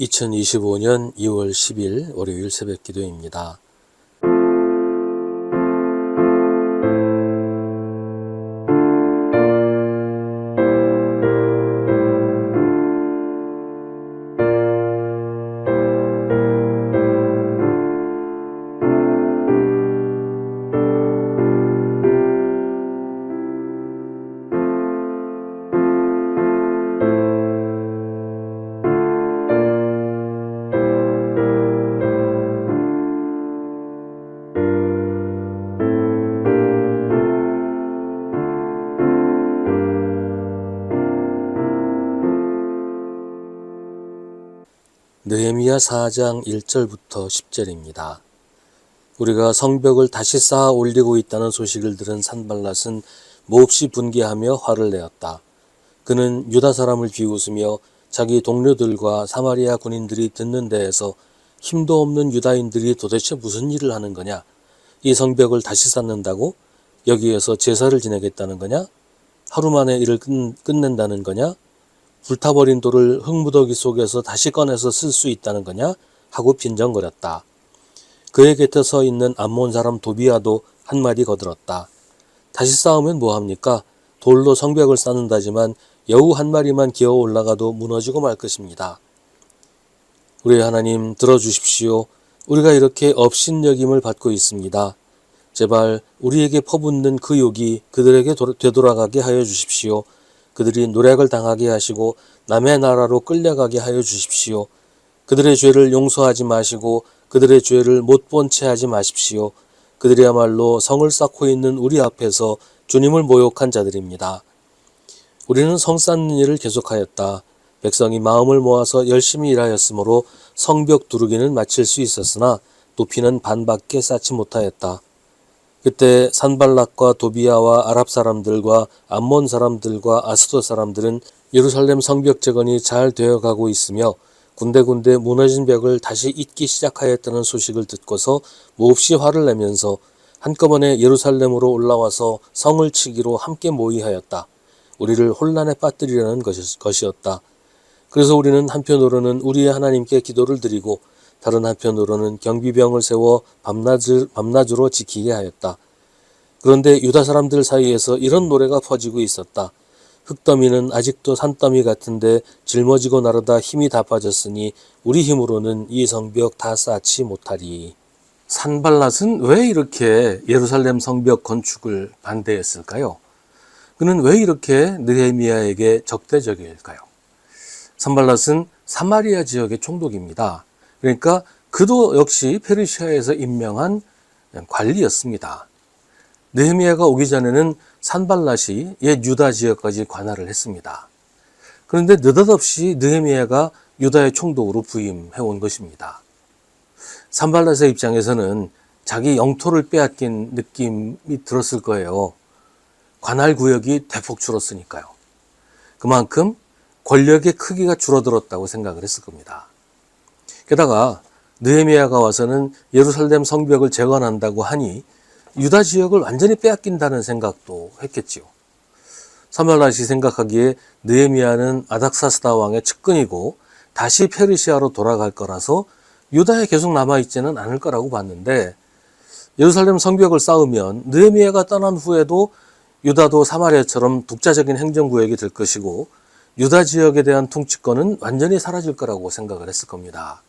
2025년 2월 10일 월요일 새벽 기도입니다. 느헤미야 4장 1절부터 10절입니다. 우리가 성벽을 다시 쌓아 올리고 있다는 소식을 들은 산발랏은 몹시 분개하며 화를 내었다. 그는 유다 사람을 비웃으며 자기 동료들과 사마리아 군인들이 듣는 데에서 힘도 없는 유다인들이 도대체 무슨 일을 하는 거냐? 이 성벽을 다시 쌓는다고? 여기에서 제사를 지내겠다는 거냐? 하루 만에 일을 끝, 끝낸다는 거냐? 불타버린 돌을 흙무더기 속에서 다시 꺼내서 쓸 수 있다는 거냐? 하고 빈정거렸다. 그의 곁에 서 있는 암몬 사람 도비아도 한마디 거들었다. 다시 싸우면 뭐합니까? 돌로 성벽을 쌓는다지만 여우 한 마리만 기어 올라가도 무너지고 말 것입니다. 우리 하나님 들어주십시오. 우리가 이렇게 업신여김을 받고 있습니다. 제발 우리에게 퍼붓는 그 욕이 그들에게 되돌아가게 하여 주십시오. 그들이 노력을 당하게 하시고 남의 나라로 끌려가게 하여 주십시오. 그들의 죄를 용서하지 마시고 그들의 죄를 못 본 채 하지 마십시오. 그들이야말로 성을 쌓고 있는 우리 앞에서 주님을 모욕한 자들입니다. 우리는 성 쌓는 일을 계속하였다. 백성이 마음을 모아서 열심히 일하였으므로 성벽 두르기는 마칠 수 있었으나 높이는 반밖에 쌓지 못하였다. 그때 산발락과 도비아와 아랍 사람들과 암몬 사람들과 아스도 사람들은 예루살렘 성벽 재건이 잘 되어가고 있으며 군데군데 무너진 벽을 다시 잇기 시작하였다는 소식을 듣고서 몹시 화를 내면서 한꺼번에 예루살렘으로 올라와서 성을 치기로 함께 모의하였다. 우리를 혼란에 빠뜨리려는 것이었다. 그래서 우리는 한편으로는 우리의 하나님께 기도를 드리고 다른 한편으로는 경비병을 세워 밤낮을, 밤낮으로 지키게 하였다. 그런데 유다 사람들 사이에서 이런 노래가 퍼지고 있었다. 흙더미는 아직도 산더미 같은데 짊어지고 나르다 힘이 다 빠졌으니 우리 힘으로는 이 성벽 다 쌓지 못하리. 산발랏은 왜 이렇게 예루살렘 성벽 건축을 반대했을까요? 그는 왜 이렇게 느헤미야에게 적대적일까요? 산발랏은 사마리아 지역의 총독입니다. 그러니까 그도 역시 페르시아에서 임명한 관리였습니다. 느헤미야가 오기 전에는 산발랏이 옛 유다 지역까지 관할을 했습니다. 그런데 느닷없이 느헤미야가 유다의 총독으로 부임해 온 것입니다. 산발랏의 입장에서는 자기 영토를 빼앗긴 느낌이 들었을 거예요. 관할 구역이 대폭 줄었으니까요. 그만큼 권력의 크기가 줄어들었다고 생각을 했을 겁니다. 게다가 느헤미야가 와서는 예루살렘 성벽을 재건한다고 하니 유다 지역을 완전히 빼앗긴다는 생각도 했겠지요. 사말라시 생각하기에 느헤미야는 아닥사스다 왕의 측근이고 다시 페르시아로 돌아갈 거라서 유다에 계속 남아 있지는 않을 거라고 봤는데 예루살렘 성벽을 쌓으면 느헤미야가 떠난 후에도 유다도 사마리아처럼 독자적인 행정구역이 될 것이고 유다 지역에 대한 통치권은 완전히 사라질 거라고 생각을 했을 겁니다.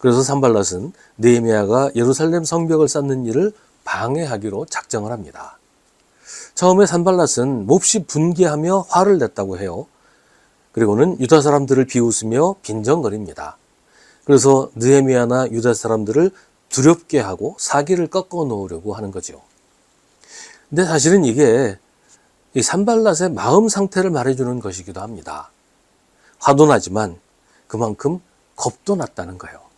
그래서 산발랏은 느헤미야가 예루살렘 성벽을 쌓는 일을 방해하기로 작정을 합니다. 처음에 산발랏은 몹시 분개하며 화를 냈다고 해요. 그리고는 유다 사람들을 비웃으며 빈정거립니다. 그래서 느헤미야나 유다 사람들을 두렵게 하고 사기를 꺾어 놓으려고 하는 거죠. 근데 사실은 이게 이 산발랏의 마음 상태를 말해주는 것이기도 합니다. 화도 나지만 그만큼 겁도 났다는 거예요.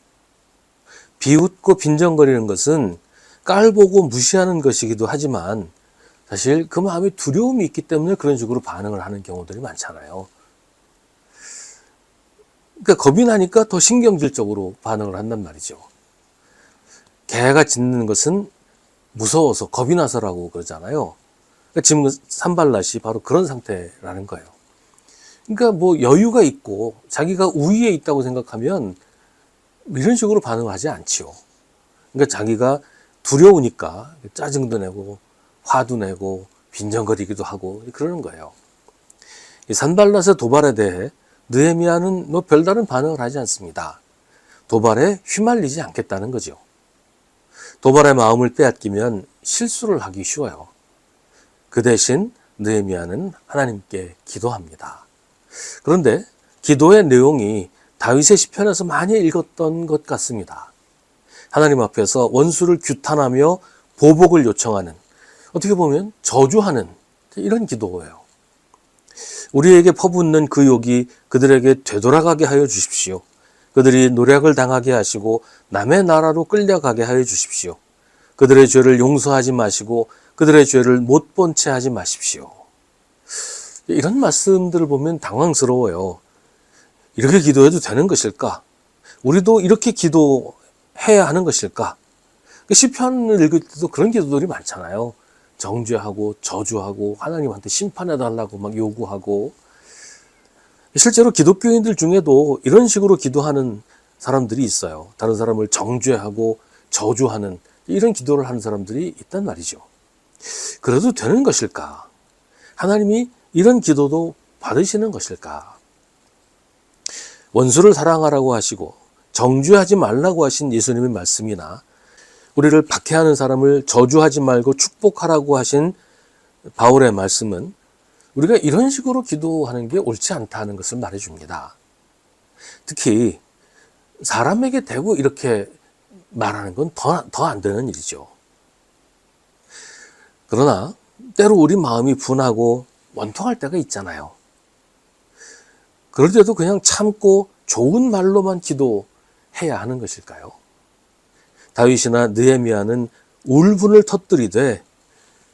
비웃고 빈정거리는 것은 깔보고 무시하는 것이기도 하지만 사실 그 마음에 두려움이 있기 때문에 그런 식으로 반응을 하는 경우들이 많잖아요. 그러니까 겁이 나니까 더 신경질적으로 반응을 한단 말이죠. 개가 짖는 것은 무서워서 겁이 나서라고 그러잖아요. 그러니까 지금 산발랏이 바로 그런 상태라는 거예요. 그러니까 뭐 여유가 있고 자기가 우위에 있다고 생각하면 이런 식으로 반응하지 않지요. 그러니까 자기가 두려우니까 짜증도 내고 화도 내고 빈정거리기도 하고 그러는 거예요. 이 산발랏의 도발에 대해 느헤미야는 뭐 별다른 반응을 하지 않습니다. 도발에 휘말리지 않겠다는 거죠. 도발의 마음을 빼앗기면 실수를 하기 쉬워요. 그 대신 느헤미야는 하나님께 기도합니다. 그런데 기도의 내용이 다윗의 시편에서 많이 읽었던 것 같습니다. 하나님 앞에서 원수를 규탄하며 보복을 요청하는 어떻게 보면 저주하는 이런 기도예요. 우리에게 퍼붓는 그 욕이 그들에게 되돌아가게 하여 주십시오. 그들이 노력을 당하게 하시고 남의 나라로 끌려가게 하여 주십시오. 그들의 죄를 용서하지 마시고 그들의 죄를 못 본 채 하지 마십시오. 이런 말씀들을 보면 당황스러워요. 이렇게 기도해도 되는 것일까? 우리도 이렇게 기도해야 하는 것일까? 그 시편을 읽을 때도 그런 기도들이 많잖아요. 정죄하고 저주하고 하나님한테 심판해 달라고 막 요구하고 실제로 기독교인들 중에도 이런 식으로 기도하는 사람들이 있어요. 다른 사람을 정죄하고 저주하는 이런 기도를 하는 사람들이 있단 말이죠. 그래도 되는 것일까? 하나님이 이런 기도도 받으시는 것일까? 원수를 사랑하라고 하시고 정죄하지 말라고 하신 예수님의 말씀이나 우리를 박해하는 사람을 저주하지 말고 축복하라고 하신 바울의 말씀은 우리가 이런 식으로 기도하는 게 옳지 않다는 것을 말해줍니다. 특히 사람에게 대고 이렇게 말하는 건 더, 더 안 되는 일이죠. 그러나 때로 우리 마음이 분하고 원통할 때가 있잖아요. 그럴 때도 그냥 참고 좋은 말로만 기도해야 하는 것일까요? 다윗이나 느헤미야는 울분을 터뜨리되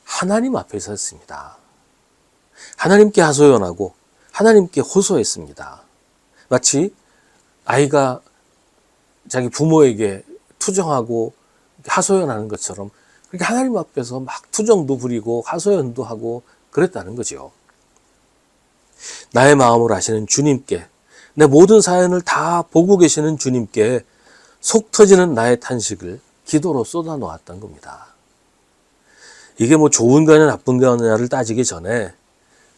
하나님 앞에 섰습니다. 하나님께 하소연하고 하나님께 호소했습니다. 마치 아이가 자기 부모에게 투정하고 하소연하는 것처럼 그렇게 하나님 앞에서 막 투정도 부리고 하소연도 하고 그랬다는 거죠. 나의 마음을 아시는 주님께 내 모든 사연을 다 보고 계시는 주님께 속 터지는 나의 탄식을 기도로 쏟아 놓았던 겁니다. 이게 뭐 좋은 거냐 나쁜 거냐를 따지기 전에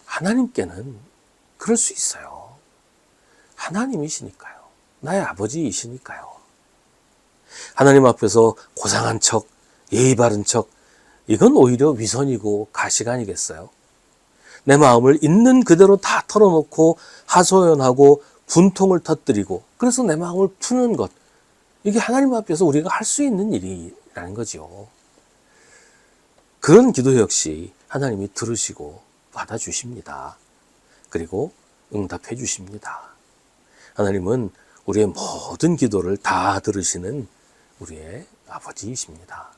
하나님께는 그럴 수 있어요. 하나님이시니까요. 나의 아버지이시니까요. 하나님 앞에서 고상한 척, 예의 바른 척, 이건 오히려 위선이고 가식 아니겠어요? 내 마음을 있는 그대로 다 털어놓고 하소연하고 분통을 터뜨리고 그래서 내 마음을 푸는 것. 이게 하나님 앞에서 우리가 할 수 있는 일이라는 거죠. 그런 기도 역시 하나님이 들으시고 받아주십니다. 그리고 응답해 주십니다. 하나님은 우리의 모든 기도를 다 들으시는 우리의 아버지이십니다.